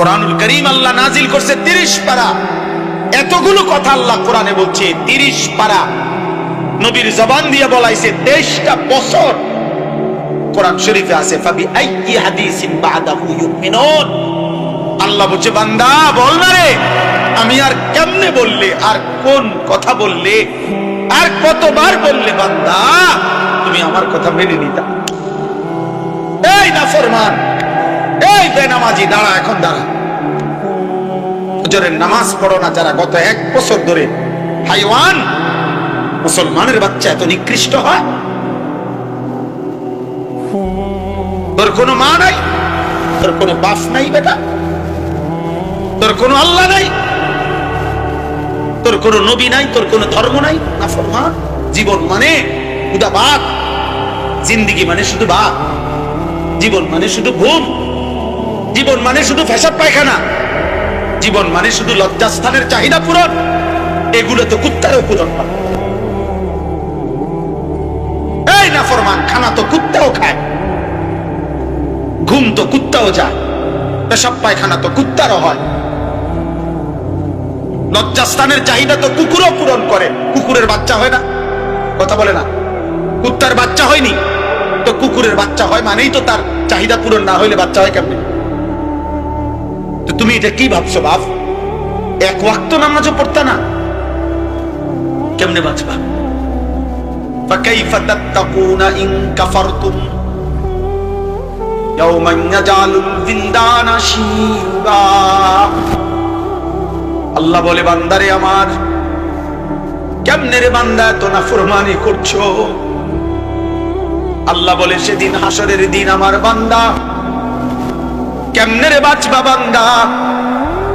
কোরআনুল করিম আল্লাহ নাজিল করছে তিরিশ পারা। এতগুলো কথা আল্লাহ কোরআনে বলছে, তিরিশ পারা। নবীর জবান দিয়ে বলাইছে, তেইশটা বছর কোরআন শরীফে আছে ফাবি আইয়ি হাদিসিন বাদাহু ইউমিনুন। আল্লাহ বলছে, বান্দা, বল না রে, আমি আর কেমনে বললে, আর কোন কথা বললে, আর কতবার বললে বান্দা, তুমি আমার কথা মেনে নিতা। এই না ফরমান এই বেনামাজি, দাঁড়া, এখন দাঁড়া। নামাজ পড়ো না যারা গত এক বছর ধরে হাইওয়ান মুসলমানের বাচ্চা এত নিকৃষ্ট হয়। তোর কোনো মা নাই, তোর কোনো বাপ নাই বেটা, তোর কোনো আল্লাহ নাই, তোর কোনো নবী নাই, তোর কোনো ধর্ম নাই। না জীবন মানে উদা বাদ জিন্দিগি মানে শুধু বাদ জীবন মানে শুধু ঘুম। জীবন মানে শুধু ফেসাব পায়খানা। জীবন মানে শুধু লজ্জাস্থানের চাহিদা পূরণ। এগুলো তো কুত্তারও পূরণ হয়। এই না ফরমান খানা তো কুত্তাও খায়। ঘুম তো কুত্তাও যায়। পেশাব পায়খানা তো কুত্তারও হয়। লজ্জাস্থানের চাহিদা তো কুকুরও পূরণ করে। কুকুরের বাচ্চা হয় না। কথা বলে না। কুত্তার বাচ্চা হয়নি। তো কুকুরের বাচ্চা হয় মানেই তো তার চাহিদা পূরণ না হইলে বাচ্চা হয় কেমনে? তো তুমি এটা কি ভাবছো বাপ এক ওয়াক্ত নামাজও পড়তা না কেমনে বাঁচবা فكيف تتقون إن كفرتم يوما يجعل الولدان شيبا আল্লাহ বলে বান্দারে আমার কেমনে রে বান্দা এত না ফরমানি করছো আল্লাহ বলে সেদিন হাসরের দিন আমার বান্দা কেমনে রে বাঁচবা বান্দা?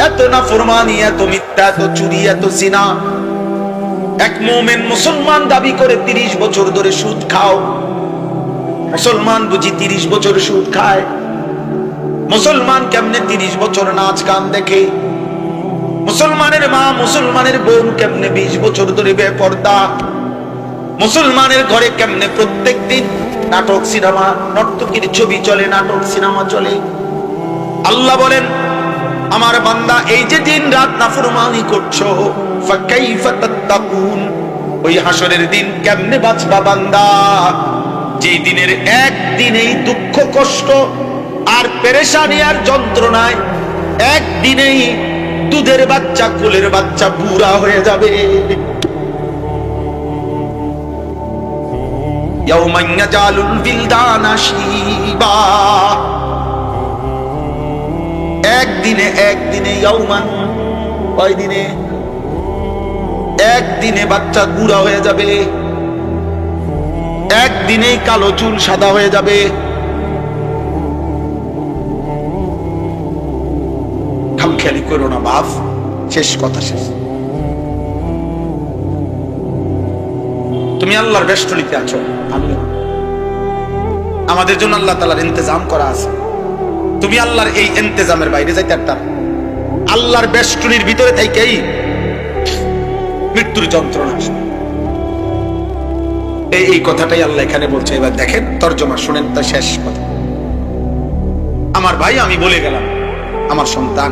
এত না ফরমানি এত মিথ্যা, এত চুরি, এত সিনা এক মোমেন মুসলমান দাবি করে তিরিশ বছর ধরে সুদ খাও। মুসলমান বুঝি তিরিশ বছর সুদ খায়। মুসলমান কেমনে তিরিশ বছর নাচ গান দেখে? মুসলমানের মা, মুসলমানের বোন কেমনে বিশ বছর ধরে বেপর্দা? মুসলমানের ঘরে কেমনে প্রত্যেক দিন নাটক, সিনেমা, নর্তকীর ছবি চলে, নাটক, সিনেমা চলে? আল্লাহ বলেন আমার বান্দা এই যে দিন রাত নাফরমানি করছো ফাকাইফা তাত্তাকুন ওই হাসরের দিন কেমনে বাঁচবা বান্দা যে দিনের একদিনেই দুঃখ কষ্ট আর পেরেশানি আর যন্ত্রণায় একদিনেই দুধের বাচ্চা কুলের বাচ্চা বুড়া হয়ে যাবে يوم يجعل الولدان شيبا একদিনে একদিনে ইয়াউমান কয় দিনে একদিনে বাচ্চা বুড়া হয়ে যাবে। একদিনেই কালো চুল সাদা হয়ে যাবে। খামখেয়ালি করো না, বাপ। শেষ কথা, শেষ। তুমি আল্লাহর বেষ্টনীতে আছো। আমাদের জন্য আল্লাহ তালার ইন্তজাম করা আছে। তুমি আল্লাহর এই ইন্তজামের বাইরে যাইতে পারতাম আল্লাহর বেষ্টনীর ভিতরে থেকেই মৃত্যুর যন্ত্রণা এই এই কথাটাই আল্লাহ এখানে বলছে। এবার দেখেন, তর্জমা, শুনেন তো শেষ কথা। আমার ভাই, আমি বলে গেলাম, আমার সন্তান,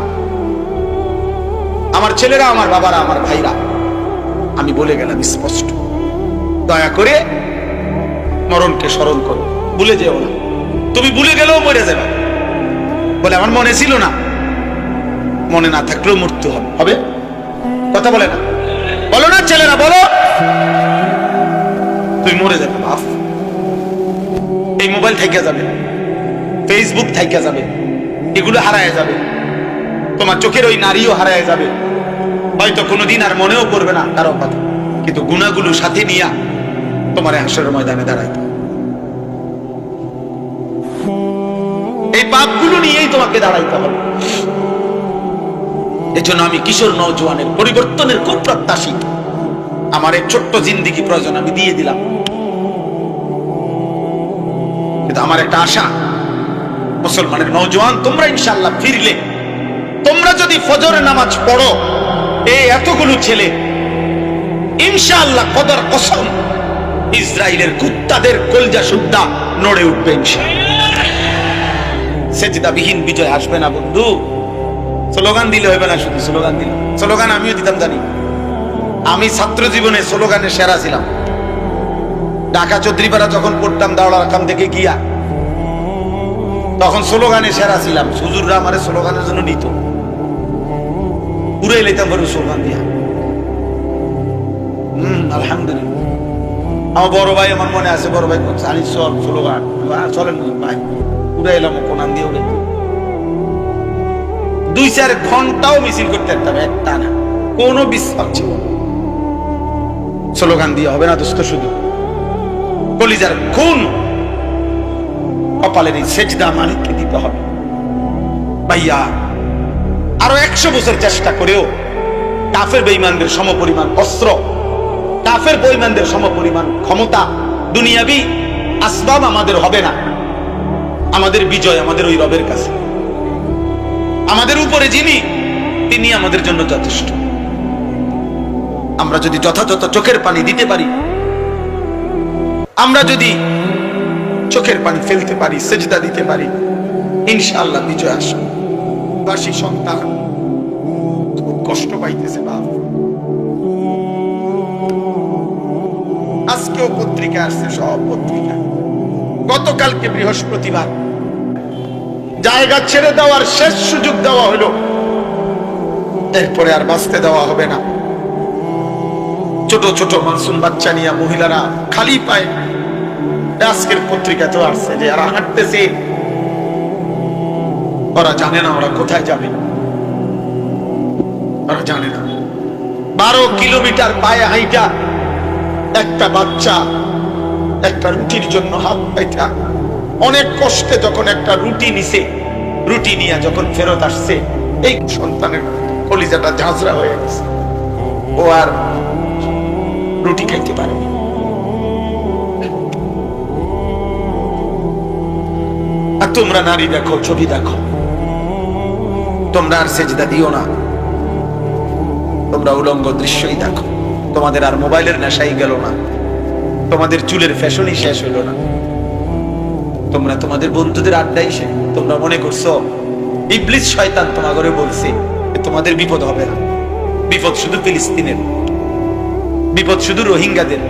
আমার ছেলেরা, আমার বাবারা, আমার ভাইরা, আমি বলে গেলাম স্পষ্ট। দয়া করে মরণকে স্মরণ করো। ভুলে যেও না। তুমি ভুলে গেলেও মরে যাবে। বলে, আমার মনে ছিল না। মনে না থাকলেও মৃত্যু হবে। হবে? কথা বলে না। বলো না, ছেলেরা, বলো। তুই মরে যাবে, বাপ। এই মোবাইল থেকে যাবে। ফেসবুক থেকে যাবে। এগুলো হারায় যাবে। তোমার চোখের ওই নারীও হারায় যাবে। হয়তো কোনোদিন আর মনেও করবে না কারও কথা। কিন্তু গুণাগুলো সাথে নিয়া তোমার হাসরের ময়দানে দাঁড়াইতে পাপগুলো নিয়েই তোমাকে দাঁড়াইতে হবে। এজন্য আমি কিশোর নৌজওয়ানের পরিবর্তনের খুব প্রত্যাশী। আমার এই ছোট্ট জিন্দিগি প্রয়োজন আমি দিয়ে দিলাম। কিন্তু আমার একটা আশা, মুসলমানের নৌজওয়ান তোমরা ইনশাল্লাহ ফিরলে। তোমরা যদি ফজরের নামাজ পড়ো এই এতগুলো ছেলে, ইনশাআল্লাহ কদর কসম ইসরায়েলের কুত্তাদের কলজা সুদ্ধা নড়ে উঠবে ইনশাআল্লাহ। সেজদাবিহীন বিজয় আসবে না, বন্ধু। স্লোগান দিলে হবে না শুধু স্লোগান দিলে স্লোগান আমিও দিতাম, জানি। আমি ছাত্র জীবনে স্লোগানে সেরা ছিলাম। ঢাকা চৌধুরীপাড়া যখন পড়তাম দাওড়া রাখাম থেকে গিয়া, তখন স্লোগানে সেরা ছিলাম। সুজুররা আমার স্লোগানের জন্য নিত। পুরে লেতাম বড় স্লোগান দিয়া। হম, আলহামদুলিল্লাহ। আমার বড় ভাই, আমার মনে আছে, বড় ভাই আনি চল, স্লোগান। চলেন, ভাই। এলাম কোনান দিয়ে উড়ে। দুই চার ঘন্টাও মিছিল করতে পারতাম কোনো ছিল স্লোগান দিয়ে হবে না দোস্ত শুধু। কলিজার খুন। কপালের এই সেজদা মালিককে দিতে হবে। ভাইয়া, আরও একশো বছর চেষ্টা করেও কাফের বেইমানদের সমপরিমাণ অস্ত্র, কাফের বেইমানদের সমপরিমাণ ক্ষমতা দুনিয়াবি আসবাব আমাদের হবে না। আমাদের বিজয় আমাদের ওই রবের কাছে। আমাদের উপরে যিনি, তিনি আমাদের জন্য যথেষ্ট। আমরা যদি যথাযথ চোখের পানি দিতে পারি, আমরা যদি চোখের পানি ফেলতে পারি, সেজদা দিতে পারি, ইনশাআল্লাহ বিজয় আসবে। বাসী সন্তান, খুব কষ্ট পাইতেছে বাপ। আজকেও পত্রিকা আসছে, সব পত্রিকা। গতকালকে বৃহস্পতিবার। জায়গা ছেড়ে দেওয়ার শেষ সুযোগ দেওয়া হলো। এরপরে আর বাঁচতে দেওয়া হবে না। ছোট ছোট মাসুম বাচ্চা নিয়ে মহিলারা খালি পায় আজকের পত্রিকাতেও আসছে যে এরা হাঁটতেছে। ওরা জানে না ওরা কোথায় যাবে। ওরা জানে না। বারো কিলোমিটার পায়ে হাইটা একটা বাচ্চা একটা রুটির জন্য হাত পাইটা অনেক কষ্টে যখন একটা রুটি নিছে, রুটি নিয়ে যখন ফেরত আসছে, এই সন্তানের কলিজাটা ঝাঁঝরা হয়ে গেছে। ও আর রুটি খাইতে পারেনি আর তোমরা নারী দেখো, ছবি দেখো। তোমরা আর সেজদা দিও না। তোমরা উলঙ্গ দৃশ্যই দেখো। তোমাদের আর মোবাইলের নেশাই গেল না। তোমাদের চুলের ফ্যাশনই শেষ হইল না। তোমরা তোমাদের বন্ধুদের আড্ডাই সে তোমরা মনে করছ, ইবলিস শয়তান তোমাগরে বলছে তোমাদের বিপদ হবে না। বিপদ শুধু ফিলিস্তিনের, বিপদ শুধু রোহিঙ্গাদের।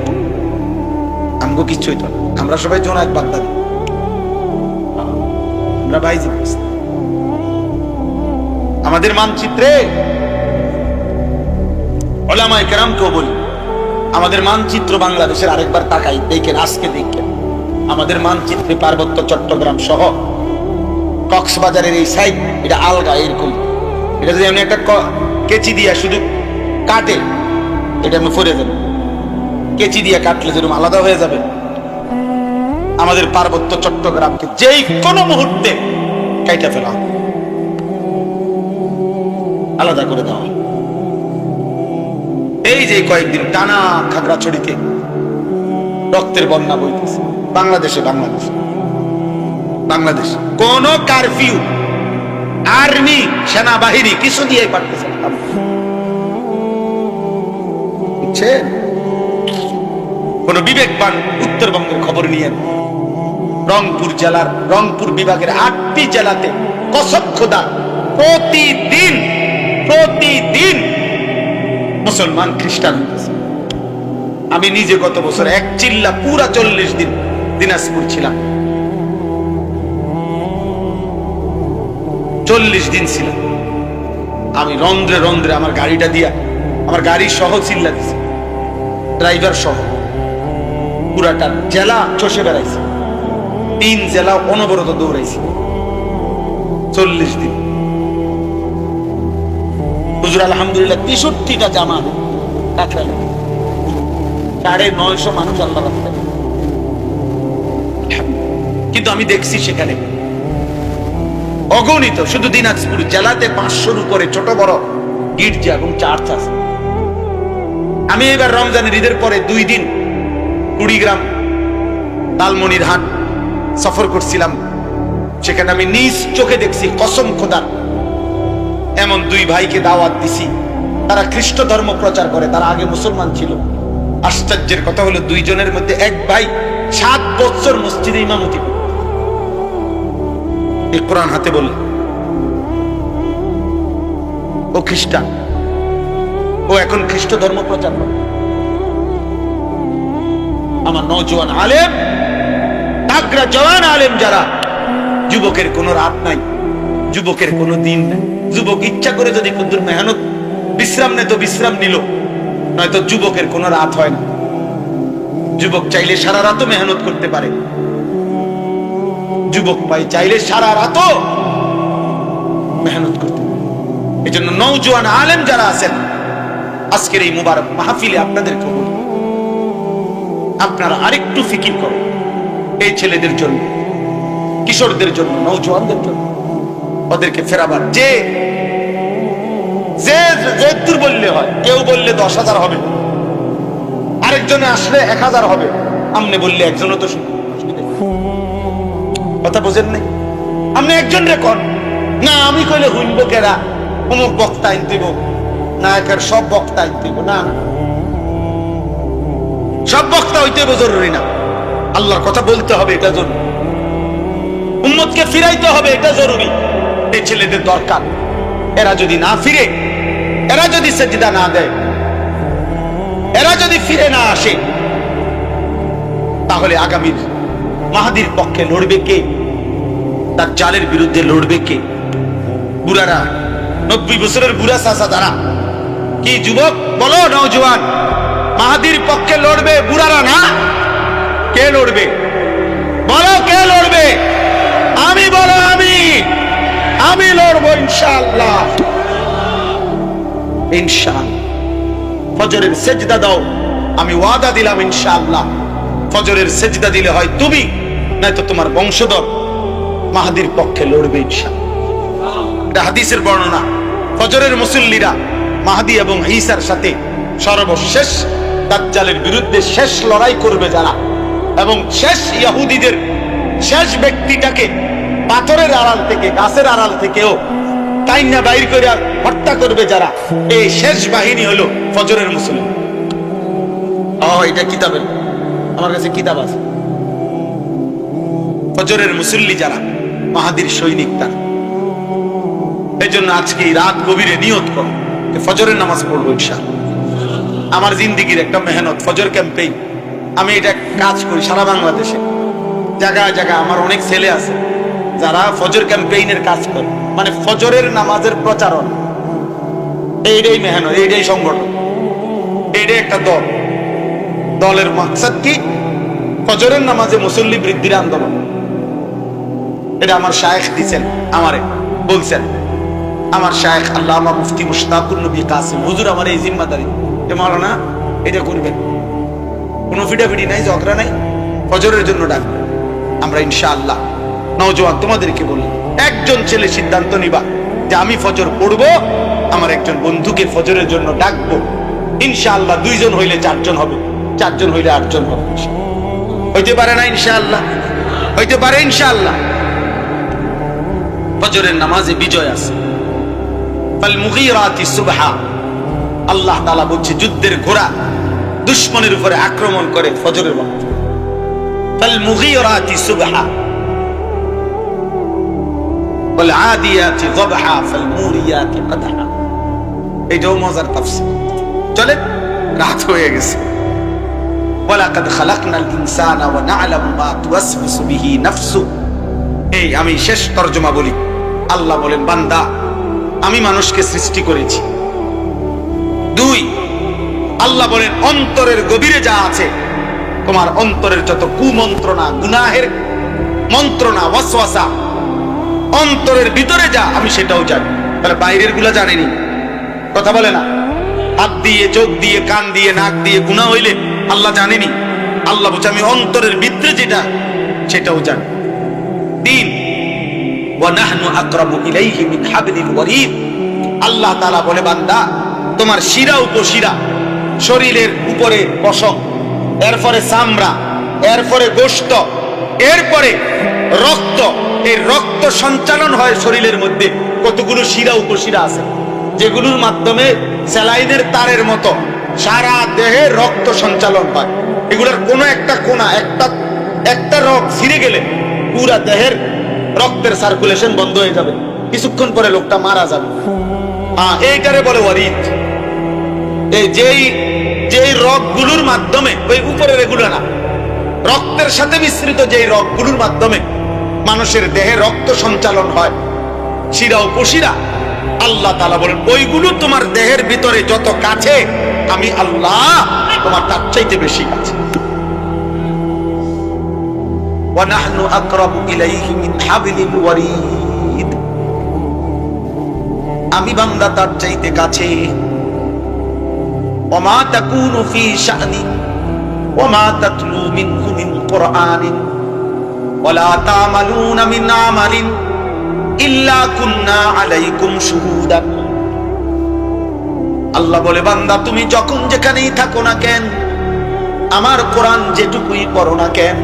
আমগো কিচ্ছু হইতো না। আমরা সবাই জোনাক বাগদাদি। আমরা বাইজি আমাদের মানচিত্রে ওলামায় কেরামকেও বলি আমাদের মানচিত্র বাংলাদেশের আরেকবার তাকাই, দেখেন, আজকে দেখেন। আমাদের মানচিত্রে পার্বত্য চট্টগ্রাম সহ কক্সবাজারের এই সাইড এটা আলগা, এরকম। এটা যদি আমি একটা কেচি দিয়া শুধু কাটে, এটা আমি ফরে দেব। কেচি দিয়া কাটলে যেরকম আলাদা হয়ে যাবে। আমাদের পার্বত্য চট্টগ্রামকে যেই কোনো মুহূর্তে কাইটা ফেলা আলাদা করে হবে। এই যে কয়েকদিন টানা খাগড়াছড়িতে রক্তের বন্যা বইতেছে। বাংলাদেশে বাংলাদেশ। বাংলাদেশ। কোন কারফিউ আর্মি সেনাবাহিনী কিছু দিয়ে পারতেছে না। কোন বিবেকবান উত্তরবঙ্গের খবর নিয়ে রংপুর জেলার, রংপুর বিভাগের আটটি জেলাতে কসব খোদা প্রতিদিন প্রতিদিন মুসলমান খ্রিস্টান। আমি নিজে গত বছর এক চিল্লা পুরা চল্লিশ দিন দিনাজপুর ছিলাম। চল্লিশ দিন ছিলাম। আমি রন্ধ্রে রন্ধ্রে আমার গাড়িটা দিয়া, আমার গাড়ি সহ চিল্লা দিছি। ড্রাইভার সহ। পুরাটা জেলা চষে বেড়াইছি। তিন জেলা অনবরত দৌড়াইছি। চল্লিশ দিন। হুজুর আলহামদুলিল্লাহ তেষট্টিটা জামা সাড়ে নয়শো মানুষ আল্লাহ কিন্তু আমি দেখছি সেখানে অগণিত, শুধু দিনাজপুর জেলাতে পাঁচশোর উপরে ছোট বড় গির্জা এবং চার্চ আছে। আমি এবার রমজানের ঈদের পরে দুই দিন কুড়িগ্রাম তালমনির হাট সফর করছিলাম। সেখানে আমি নিজ চোখে দেখছি কসম খোদার এমন দুই ভাইকে দাওয়াত দিছি। তারা খ্রিস্ট ধর্ম প্রচার করে, তারা আগে মুসলমান ছিল। আশ্চর্যের কথা হলো, দুইজনের মধ্যে এক ভাই সাত বছর মসজিদে ইমামতি কোরআন হাতে বলল, ও খ্রিস্টান, ও এখন খ্রিস্ট ধর্ম প্রচার করে। আমার নজওয়ান আলেম, তাগরা জওয়ান আলেম যারা, যুবকের কোনো রাত নাই, যুবকের কোনো দিন নাই। যুবক ইচ্ছা করে যদি কুদ্দুর মেহনত বিশ্রাম নেয় তো বিশ্রাম নিল, নয়তো যুবকের কোনো রাত হয় না। যুবক চাইলে সারা রাতও মেহনত করতে পারে। যুবক ভাই চাইলে সারা রাতও মেহনত করতে পারে। এই জন্য নৌজওয়ান আলেম যারা আছেন, আজকের এই মুবারক মাহফিলে আপনাদেরকে বলি, আপনারা আরেকটু ফিকির করুন এই ছেলেদের জন্য, কিশোরদের জন্য নৌজওয়ানদের জন্য। ওদেরকে ফেরাবার। যে যে দূর বললে হয়, কেউ বললে দশ হাজার হবে। আরেকজনে আসলে এক হাজার হবে। আমনে বললে একজনও তো কথা বোঝেন নাই? আপনি একজন রেকর্ড। না, আমি কইলে হইব কেরা অমুক বক্তা আইন দিব না একের সব বক্তা আইন দিব, না। সব বক্তা হইতে জরুরি না। আল্লাহর কথা বলতে হবে, এটা জরুরি। উম্মতকে ফিরাইতে হবে, এটা জরুরি। এই ছেলেদের দরকার। এরা যদি না ফিরে, এরা যদি সেজিদা না দেয়, এরা যদি ফিরে না আসে, তাহলে আগামীর মাহাদির পক্ষে লড়বে কে? তার জালের বিরুদ্ধে লড়বে কে? বুড়ারা, নব্বই বছরের বুড়া চাষা তারা, কি যুবক? বলো, নওজোয়ান, মাহাদির পক্ষে লড়বে বুড়ারা না? কে লড়বে? বলো, কে লড়বে? আমি বলো, আমি। আমি লড়বো ইনশাআল্লাহ। ইনশাআল্লাহ। ফজরের সেজদা দাও, আমি ওয়াদা দিলাম ইনশাআল্লাহ। ফজরের সেজদা দিলে হয় তুমি, নয়তো তোমার বংশধর মাহাদির পক্ষে লড়বে ইনশাআল্লাহ। এটা হাদিসের বর্ণনা। ফজরের মুসল্লিরা মাহাদি এবং ঈসার সাথে সর্বশেষ দাজ্জালের বিরুদ্ধে শেষ লড়াই করবে যারা। এবং শেষ ইহুদিদের শেষ ব্যক্তিটাকে পাথরের আড়াল থেকে, গাছের আড়াল থেকেও তাইনা বাইর করে হত্যা করবে যারা। এই শেষ বাহিনী হলো ফজরের মুসলিম। এটা কিতাবের, আমার কাছে কিতাব আছে। ফজরের মুসল্লি যারা, মাহাদির সৈনিক তারা। এই জন্য আজকে রাত গভীরে নিয়ত কর ফজরের নামাজ পড়ব ইনশাআল্লাহ। আমার জিন্দিগির একটা মেহনত, ফজর ক্যাম্পেইন। আমি এটা কাজ করি সারা বাংলাদেশে। জায়গায় জায়গায় আমার অনেক ছেলে আছে। যারা ফজর ক্যাম্পেইনের কাজ করে। মানে ফজরের নামাজের প্রচারণ। এইটাই মেহনত এইটাই সংগঠন। এইটাই একটা দল। দলের মাকসাদ কি? ফজরের নামাজে মুসল্লি বৃদ্ধির আন্দোলন। এটা আমার শায়েখ দিছেন, আমারে বলছেন। আমার শায়েখ আল্লামা মুফতি মুশতাকুর নবী কাসিম। হুজুর আমার এই জিম্মাদারি। যে মাওলানা, এটা করবেন। কোনো ফিটাফিটি নাই, ঝগড়া নাই। ফজরের জন্য ডাকবেন। আমরা ইনশাআল্লাহ নওজোয়ান, তোমাদেরকে বলি, একজন ছেলে সিদ্ধান্ত নিবা যে আমি ফজর পড়ব, আমার একজন বন্ধুকে ফজরের জন্য ডাকবো। ইনশাআল্লাহ দুইজন হইলে চারজন হবে, চারজন হইলে আটজন হবে। হইতে পারে না ইনশাআল্লাহ? হইতে পারে ইনশাআল্লাহ? ফজরের নামাজে বিজয় আছে। ফাল মুগীরাতি সুবহা। আল্লাহ তাআলা বলছে, যুদ্ধের ঘোড়া দুশমনের উপরে আক্রমণ করে ফজরের ওয়াক্ত। এটাও মজার চলেন, রাত হয়ে গেছে। আমি শেষ তর্জমা বলি। আল্লাহ বলেন, বান্দা, আমি মানুষকে সৃষ্টি করেছি। দুই, আল্লাহ বলেন, অন্তরের গভীরে যা আছে, তোমার অন্তরের যত কুমন্ত্রণা, গুনাহের মন্ত্রণা, ওয়াসওয়াসা অন্তরের ভিতরে যা, আমি সেটাও জানি। তাহলে বাইরেরগুলা জানেনি। কথা বলে না। হাত দিয়ে, চোখ দিয়ে, কান দিয়ে, নাক দিয়ে গুণা হইলে আল্লাহ জানেনি। আল্লাহ বলছে, আমি অন্তরের ভিতরে যেটা, সেটাও জানি। দিন আল্লাহ তাআলা বলে, বান্দা, তোমার শিরা উপশিরা, শরীরের উপরে পশম এরপরে চামড়া, এরপরে গোশত, এরপরে রক্ত এই রক্ত সঞ্চালন হয় শরীরের মধ্যে। কতগুলো শিরা উপশিরা আছে। যেগুলোর মাধ্যমে স্যালাইনের তারের মতো সারা দেহে রক্ত সঞ্চালন হয়। এগুলোর কোনো একটা কোনা একটা একটা রক ছিঁড়ে গেলে পুরা দেহের রক্তের সার্কুলেশন বন্ধ হয়ে যাবে। কিছুক্ষণ পরে লোকটা মারা যাবে। আহ, এইটারে বলে ওয়ারিদ। এই যেই যেই রগগুলোর মাধ্যমে ওই উপরের এগুলো না রক্তের সাথে মিশ্রিত যেই রগগুলোর মাধ্যমে মানুষের দেহে রক্ত সঞ্চালন হয়। শিরা ও কুশিরা আল্লাহ তালা বলেন, ওইগুলো তোমার দেহের ভিতরে যত কাছে, আমি আল্লাহ তোমার তার চাইতে বেশি কাছে। আমি বান্দা তার চাইতে কাছে। অমাতা কুনু ফি শানি ওমা তাতলু মিনহু মিন কোরআনিন। ওয়ালা তামালুনা মিন আমালিন ইল্লা কুন্না আলাইকুম আল্লাহ বলে, বান্দা, তুমি যখন যেখানেই থাকো না কেন, আমার কোরআন যেটুকুই করো না কেন,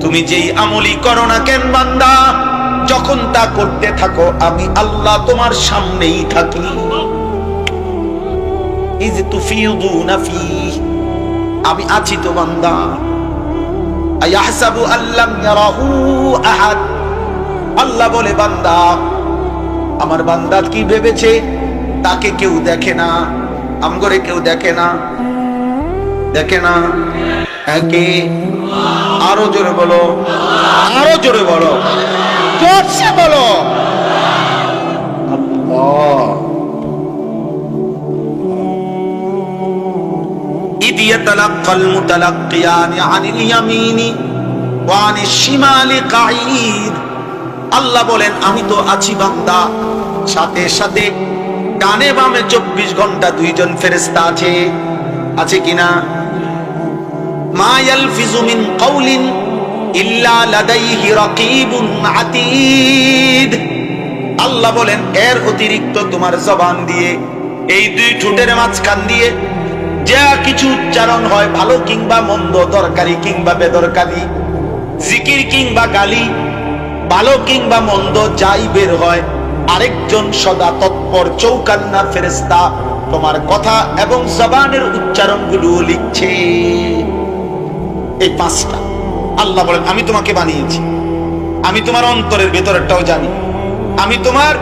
তুমি যেই আমলি করো না কেন, বান্দা, যখন তা করতে থাকো, আমি আল্লাহ তোমার সামনেই থাকি। আমি আছি তো, বান্দা। আয়াহসাবু আল্লাম ইয়ারাহু আহাদ। আল্লাহ বলে, বান্দা, আমার বান্দা কি ভেবেছে? তাকে কেউ দেখে না, আমগরে কেউ দেখে না দেখে না। একে আরও জোরে বলো, আরও জোরে বলো, জোরসে বলো। আল্লাহ। إذ يتلقى المتلقيان عن اليمين وعن الشمال قعيد আল্লাহ বলেন আমি তো আছি বান্দা সাথে সাথে ডানে বামে চব্বিশ ঘন্টা দুইজন ফেরেস্তা আছে আছে কিনা মা ইয়ালফিজু মিন কাউলিন ইল্লা লাদাইহি রাকিবুন আতীদ আল্লাহ বলেন এর অতিরিক্ত তোমার জবান দিয়ে এই দুই ঠোঁটের মাঝখান দিয়ে যা কিছু উচ্চারণ হয়, ভালো কিংবা মন্দ, দরকারি কিংবা বেদরকারি, জিকির কিংবা গালি, ভালো কিংবা মন্দ, যাই বের হয়, আরেকজন সদা তৎপর, চৌকান্না ফেরেস্তা তোমার কথা এবং জবানের উচ্চারণগুলো লিখছে। এই পাঁচটা। আল্লাহ বলেন, আমি তোমাকে বানিয়েছি। আমি তোমার অন্তরের ভেতরেরটাও জানি। আমি তোমার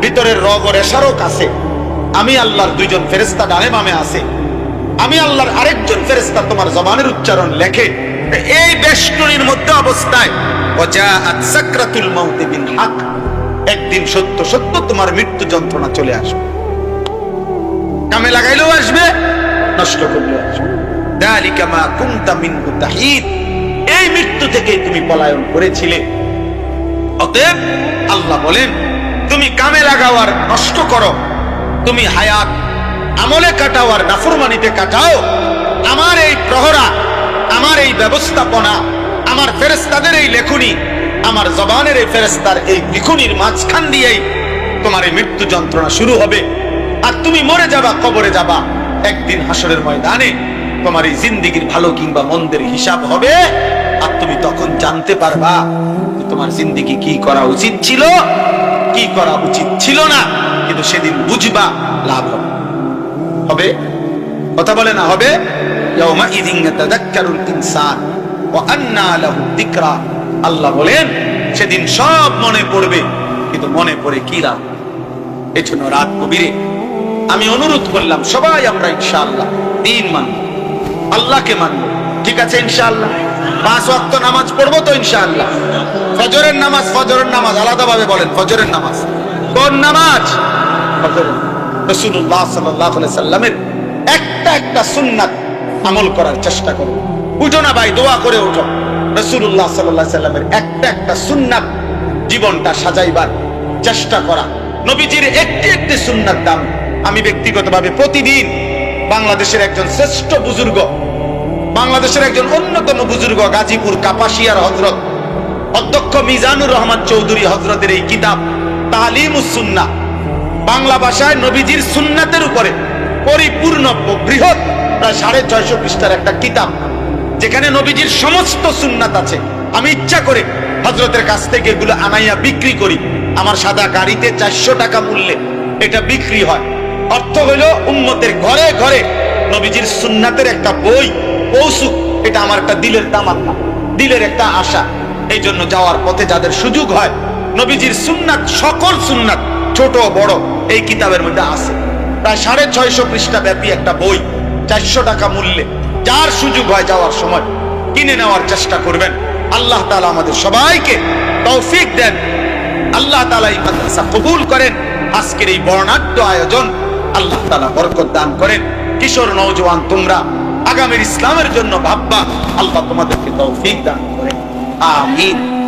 ভিতরের রগ রেশারও কাছে। আমি আল্লাহর দুইজন ফেরেস্তা ডানে বামে আছে। আমি আল্লাহর আরেকজন ফেরেস্তা তোমার জবানের উচ্চারণ লেখে। এই বেষ্টনীর মধ্যে অবস্থায় হক। একদিন সত্য সত্য তোমার মৃত্যু যন্ত্রণা চলে আসবে। কামে লাগাইলেও আসবে, নষ্ট করলেও আসবে। দালিকা মা কুনতা মিনহু তাহিদ। এই মৃত্যু থেকে তুমি পলায়ন করেছিলে। অতএব আল্লাহ বলেন, তুমি কামে লাগাও আর নষ্ট করো। তুমি হায়াত আমলে কাটাও আর নাফরমানিতে কাটাও। আমার এই প্রহরা, আমার এই ব্যবস্থাপনা, আমার ফেরেস্তাদের এই লেখুনি, আমার জবানের এই ফেরেস্তার এই লিখুনির মাঝখান দিয়েই তোমার এই মৃত্যু যন্ত্রণা শুরু হবে। আর তুমি মরে যাবা, কবরে যাবা, একদিন হাসরের ময়দানে তোমার এই জিন্দিগির ভালো কিংবা মন্দের হিসাব হবে। আর তুমি তখন জানতে পারবা তোমার জিন্দিগি কি করা উচিত ছিল, কি করা উচিত ছিল না, কিন্তু সেদিন বুঝবা, লাভ হবে। হবে? কথা বলে না, হবে? আল্লাহ বলেন, সেদিন সব মনে পড়বে, কিন্তু মনে পড়ে কি লাভ এজন্য রাত কবিরে আমি অনুরোধ করলাম, সবাই আমরা ইনশাআল্লাহ দিন মানব আল্লাহকে মানব ঠিক আছে ইনশাল্লাহ পাঁচ ওয়াক্ত নামাজ পড়ব তো ইনশাআল্লাহ? ফজরের নামাজ ফজরের নামাজ, আলাদাভাবে বলেন, ফজরের নামাজ। কোন নামাজ? ফজরের রসুল্লাহ সাল্লাহ সাল্লামের একটা একটা সুন্নাত আমল করার চেষ্টা করো। উঠো না ভাই, দোয়া করে উঠো। রসুল্লাহ সাল্লাহ সাল্লামের একটা একটা সুন্নাত জীবনটা সাজাইবার চেষ্টা করা। নবীজির একটি একটি সুন্নাত দাম। আমি ব্যক্তিগতভাবে প্রতিদিন বাংলাদেশের একজন শ্রেষ্ঠ বুজুর্গ, বাংলাদেশের একজন অন্যতম বুজুর্গ গাজীপুর কাপাসিয়ার হজরত অধ্যক্ষ মিজানুর রহমান চৌধুরী হজরতের এই কিতাব, তালিমুস সুন্নাহ। বাংলা ভাষায় নবীজির সুন্নাতের উপরে পরিপূর্ণ বৃহৎ প্রায় সাড়ে ছয়শো পৃষ্ঠার একটা কিতাব, যেখানে নবীজির সমস্ত সুন্নাত আছে। আমি ইচ্ছা করে হজরতের কাছ থেকে এগুলো আনাইয়া বিক্রি করি। আমার সাদা গাড়িতে চারশো টাকা মূল্যে এটা বিক্রি হয়। অর্থ হইল উন্মতের ঘরে ঘরে নবীজির সুন্নাতের একটা বই পৌসুক এটা আমার একটা দিলের তামান্না, দিলের একটা আশা। এই জন্য যাওয়ার পথে যাদের সুযোগ হয়, নবীজির সুন্নাত, সকল সুন্নাত ছোট বড় এই কিতাবের মধ্যে আছে। প্রায় সাড়ে ছয়শো পৃষ্ঠা ব্যাপী একটা বই চারশো টাকা মূল্যে। যার সুযোগ হয় যাওয়ার সময় কিনে নেওয়ার চেষ্টা করবেন। আল্লাহ তালা আমাদের সবাইকে তৌফিক দেন। আল্লাহ তাআলা এই মাদ্রাসা কবুল করেন। আজকের এই বর্ণাঢ্য আয়োজন আল্লাহ তালা বরকত দান করেন। কিশোর, নওজোয়ান, তোমরা আগামীর ইসলামের জন্য ভাববা, আল্লাহ তোমাদেরকে তৌফিক দান করেন। আমিন।